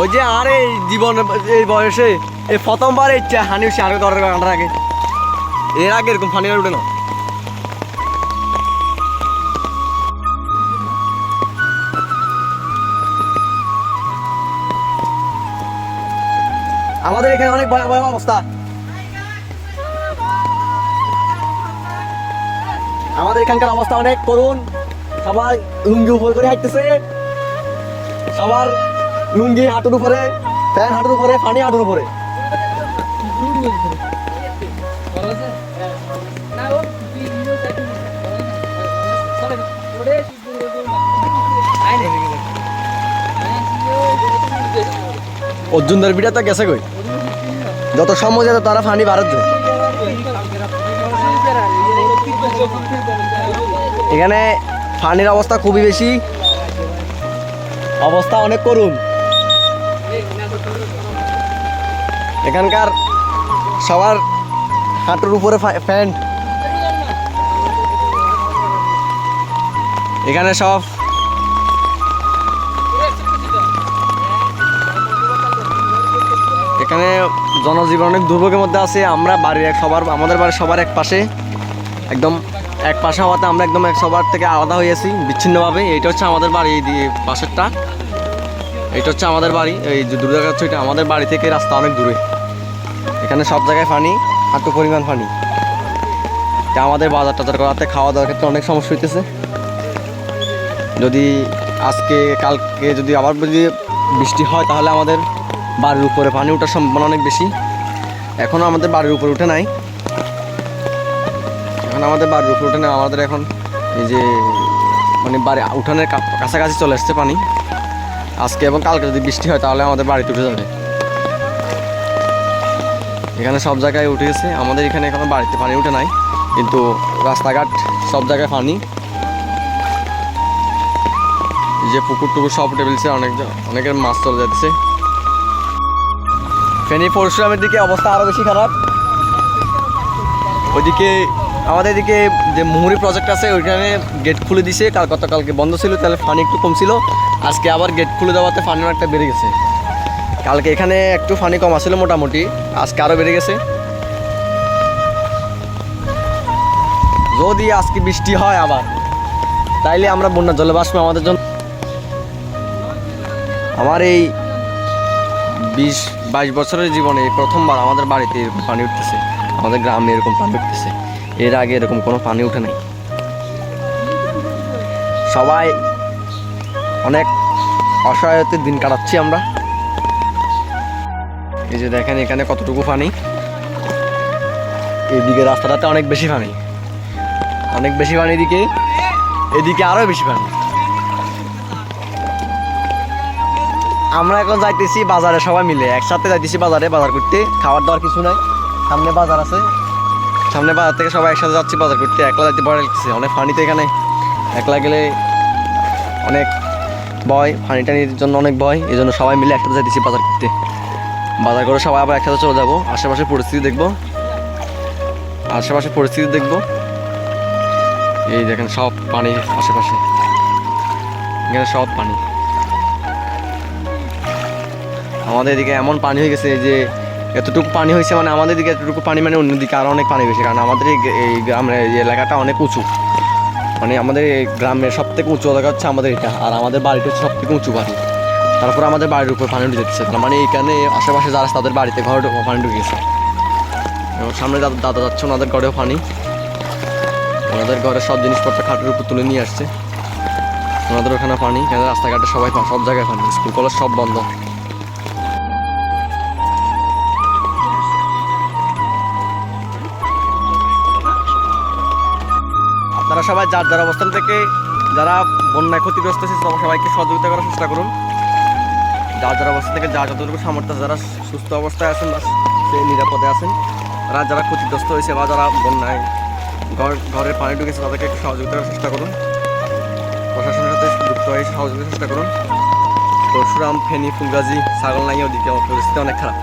ওই যে আর, এই জীবন, এই বয়সে, এই প্রথমবার এই হানি সার দরের কাটার আগে এর আগে এরকম ফানি উঠে না? আমাদের এখানে অনেক ভয়াবহ অবস্থা। আমাদের এখানকার অবস্থা অনেক করুন সবাই লুঙ্গি উপর করে হাঁটতেছে। সবার লুঙ্গি হাঁটুর উপরে, ফ্যান হাঁটুর উপরে, পানি হাঁটুর উপরে। অর্জুনদের বিটা তো গেছে কই? যত সময় যেত তারা ফানি ভারত এখানে ফানির অবস্থা খুবই বেশি। অবস্থা অনেক করুন এখানকার সবার হাঁটুর উপরে প্যান্ট। এখানে সব এখানে জনজীবন অনেক দুর্ভোগের মধ্যে আছে। আমরা বাড়ির এক সবার, আমাদের বাড়ির সবার এক পাশে। একদম এক পাশে হওয়াতে আমরা একদম এক সবার থেকে আলাদা হয়ে আছি, বিচ্ছিন্নভাবে। এইটা হচ্ছে আমাদের বাড়ি, এই দিয়ে পাশেরটা। এইটা হচ্ছে আমাদের বাড়ি, এই যে দূরে দেখা যাচ্ছে এটা আমাদের বাড়ি থেকে রাস্তা অনেক দূরে। এখানে সব জায়গায় পানি হাঁটু পরিমাণ পানি। তা আমাদের বাজার টাজার করাতে, খাওয়া দাওয়ার ক্ষেত্রে অনেক সমস্যা হইতেছে। যদি আজকে, কালকে যদি আবার যদি বৃষ্টি হয়, তাহলে আমাদের বাড়ির উপরে পানি ওঠার সম্ভাবনা অনেক বেশি। এখনও আমাদের বাড়ির উপরে উঠে নাই। এখন আমাদের বাড়ির উপরে উঠে নাই আমাদের এখন এই যে মানে বাড়ি উঠানের কাছাকাছি চলে আসছে পানি। আজকে এবং কালকে যদি বৃষ্টি হয় তাহলে আমাদের বাড়িতে উঠে যাবে। এখানে সব জায়গায় উঠে গেছে। আমাদের এখানে এখনও বাড়িতে পানি উঠে নাই। কিন্তু রাস্তাঘাট সব জায়গায় পানি। যে পুকুর টুকুর সব ফেলছে অনেক অনেকের মাছ চলে যাচ্ছে। ফেনী পরশুরামের দিকে অবস্থা আরও বেশি খারাপ। ওইদিকে আমাদের এদিকে যে মুহুরি প্রজেক্ট আছে, ওইখানে গেট খুলে দিছে। কাল গতকালকে বন্ধ ছিল, তাহলে পানি একটু কম ছিল আজকে আবার গেট খুলে দেওয়াতে পানি অনেকটা বেড়ে গেছে। কালকে এখানে একটু পানি কম আসছিল মোটামুটি। আজকে আরও বেড়ে গেছে। যদি আজকে বৃষ্টি হয় আবার, তাইলে আমরা বন্যার জলে বাসবো আমাদের জন্য। আমার এই বিশ বাইশ বছরের জীবনে প্রথমবার আমাদের বাড়িতে এরকম পানি উঠতেছে। আমাদের গ্রামে এরকম পানি উঠতেছে। এর আগে এরকম কোনো পানি উঠে নাই। সবাই অনেক অসহায়তে দিন কাটাচ্ছি আমরা। এই যে দেখেন এখানে কতটুকু পানি। এদিকে রাস্তাটাতে অনেক বেশি পানি। অনেক বেশি পানি এদিকে। এদিকে আরও বেশি পানি। আমরা এখন যাইতেছি বাজারে সবাই মিলে। একসাথে যাইতেছি বাজারে, বাজার করতে। খাবার দাওয়ার কিছু নাই। সামনে বাজার আছে। সামনে বাজার থেকে সবাই একসাথে যাচ্ছি বাজার করতে। একলা যাইতে ভয় লাগতেছে। অনেক ফানি তো এখানে। একলা গেলে অনেক ভয় ফানি টানির জন্য অনেক ভয়। এই জন্য সবাই মিলে একসাথে যাইতেছি বাজার করতে। বাজার করে সবাই আবার একসাথে চলে যাব। আশেপাশে পরিস্থিতি দেখব। আশেপাশে পরিস্থিতি দেখব। এই দেখেন সব পানি আশেপাশে। এখানে সব পানি। আমাদের এদিকে এমন পানি হয়ে গেছে যে এতটুকু পানি হয়েছে মানে আমাদের দিকে এতটুকু পানি মানে অন্যদিকে আরও অনেক পানি বেশি কারণ আমাদের এই গ্রামের এই এলাকাটা অনেক উঁচু। মানে আমাদের এই গ্রামের সব থেকে উঁচু এলাকা হচ্ছে আমাদের এটা, আর আমাদের বাড়িটা হচ্ছে সব থেকে উঁচু বাড়ি তারপর আমাদের বাড়ির উপর পানি ঢুকে যাচ্ছে। মানে এখানে আশেপাশে যারা তাদের বাড়িতে ঘরে পানি ঢুকে গেছে। এবং সামনে দাদা যাচ্ছে, ওনাদের ঘরেও পানি। ওনাদের ঘরে সব জিনিসপত্র খাটের উপর তুলে নিয়ে আসছে। ওনাদের ওখানে পানি, এখানে রাস্তাঘাটে সবাই সব জায়গায় পানি, স্কুল, কলেজ সব বন্ধ। সবাই যার যার অবস্থান থেকে যারা বন্যায় ক্ষতিগ্রস্ত হয়েছে সবাইকে সহযোগিতা করার চেষ্টা করুন। যার যার অবস্থা থেকে যা যতটুকু সামর্থ্য যারা সুস্থ অবস্থায় আছেন বা সে নিরাপদে আছেন তারা যারা ক্ষতিগ্রস্ত হয়েছে বা যারা বন্যায় ঘর ঘরের পানি ঢুকেছে, তাদেরকে একটু সহযোগিতা করার চেষ্টা করুন। প্রশাসনের সাথে যুক্ত হয়ে সহযোগিতার চেষ্টা করুন। পরশুরাম, ফেনী, ফুলগাজি, ছাগল নাই, ওদিকে আমার পরিস্থিতি অনেক খারাপ।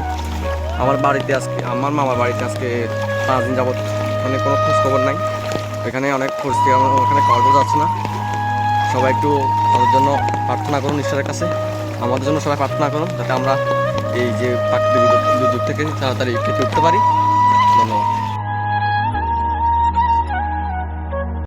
আমার বাড়িতে আজকে আমার মামার বাড়িতে আজকে পাঁচ দিন যাবত মানে কোনো খোঁজ খবর নাই। এখানে অনেক পরিস্থিতি আমার ওখানে কল যাচ্ছে না। সবাই একটু আমাদের জন্য প্রার্থনা করুন ঈশ্বরের কাছে। আমাদের জন্য সবাই প্রার্থনা করুন যাতে আমরা এই যে প্রাকৃতিক দুর্যোগ থেকে তাড়াতাড়ি কেটে উঠতে পারি।